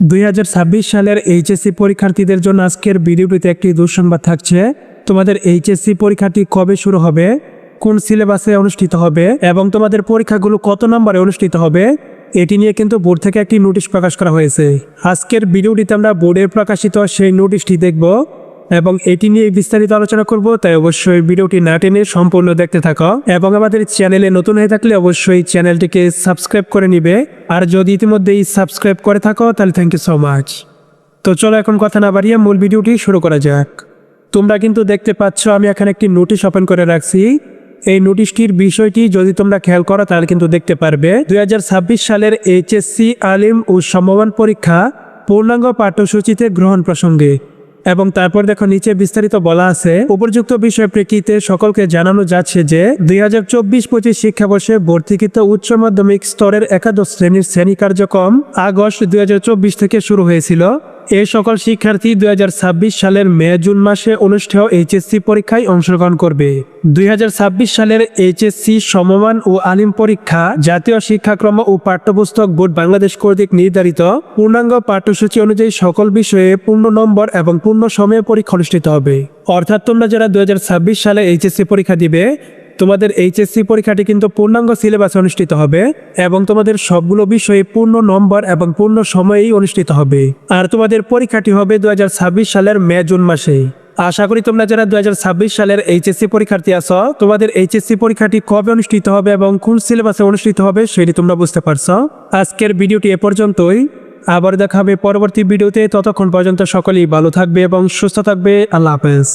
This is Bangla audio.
দুই হাজার ছাব্বিশ সালের এইচএসসি পরীক্ষার্থীদের জন্য আজকের ভিডিওটিতে একটি দুঃসংবাদ থাকছে। তোমাদের এইচএসসি পরীক্ষাটি কবে শুরু হবে? কোন সিলেবাসে অনুষ্ঠিত হবে? এবং তোমাদের পরীক্ষাগুলো কত নম্বরে অনুষ্ঠিত হবে? এটি নিয়ে কিন্তু বোর্ড থেকে একটি নোটিশ প্রকাশ করা হয়েছে। আজকের ভিডিওটিতে আমরা বোর্ডের প্রকাশিত সেই নোটিশটি দেখব। এবং এটি নিয়ে বিস্তারিত আলোচনা করব, তাই অবশ্যই ভিডিওটি না টেনে সম্পূর্ণ দেখতে থাকো। এবং আমাদের চ্যানেলে নতুন হয়ে থাকলে অবশ্যই চ্যানেলটিকে সাবস্ক্রাইব করে নিবে। আর যদি ইতিমধ্যেই সাবস্ক্রাইব করে থাকো, তাহলে থ্যাংক ইউ সো মাচ তো চলো এখন কথা না বাড়িয়ে মূল ভিডিওটি শুরু করা যাক। তোমরা কিন্তু দেখতে পাচ্ছ, আমি এখানে একটি নোটিশ ওপেন করে রাখছি। এই নোটিশটির বিষয়টি যদি তোমরা খেয়াল করো, তাহলে কিন্তু দেখতে পারবে। দুই হাজার ছাব্বিশ সালের এইচএসসি আলিম ও সমমান পরীক্ষা পূর্ণাঙ্গ পাঠ্যসূচিতে গ্রহণ প্রসঙ্গে। এবং তারপর দেখো নিচে বিস্তারিত বলা আছে, উপযুক্ত বিষয় প্রেক্ষিতে সকলকে জানানো যাচ্ছে যে, দুই হাজার চব্বিশ পঁচিশ শিক্ষাবর্ষে ভর্তিকৃত উচ্চ মাধ্যমিক স্তরের একাদশ শ্রেণির শ্রেণি কার্যক্রম আগস্ট দুই হাজার চব্বিশ থেকে শুরু হয়েছিল। এই সকল শিক্ষার্থী দুই হাজার ছাব্বিশ সালের মে, জুন মাসে অনুষ্ঠেয় এইচএসসি পরীক্ষায় অংশগ্রহণ করবে। দু হাজার ছাব্বিশ সালের এইচএসসি সমমান ও আলিম পরীক্ষা জাতীয় শিক্ষাক্রম ও পাঠ্যপুস্তক বোর্ড বাংলাদেশ কর্তৃক নির্ধারিত। পূর্ণাঙ্গ পাঠ্যসূচি অনুযায়ী সকল বিষয়ে পূর্ণ নম্বর এবং পূর্ণ সময়ে পরীক্ষা অনুষ্ঠিত হবে। অর্থাৎ তোমরা যারা দুই হাজার ছাব্বিশ সালে এইচএসসি পরীক্ষা দিবে তোমাদের এইচএসসি পরীক্ষাটি কিন্তু পূর্ণাঙ্গ সিলেবাসে অনুষ্ঠিত হবে এবং তোমাদের সবগুলো বিষয়ে পূর্ণ নম্বর এবং পূর্ণ সময়েই অনুষ্ঠিত হবে। আর তোমাদের পরীক্ষাটি হবে দু হাজার ছাব্বিশ সালের মে, জুন মাসেই আশা করি তোমরা যারা দুহাজার ছাব্বিশ সালের এইচএসসি পরীক্ষার্থী আছো, তোমাদের এইচএসসি পরীক্ষাটি কবে অনুষ্ঠিত হবে এবং কোন সিলেবাসে অনুষ্ঠিত হবে সেটি তোমরা বুঝতে পারছ। আজকের ভিডিওটি এ পর্যন্তই। আবার দেখা হবে পরবর্তী ভিডিওতে। ততক্ষণ পর্যন্ত সকলেই ভালো থাকবে এবং সুস্থ থাকবে। আল্লাহ হাফেজ।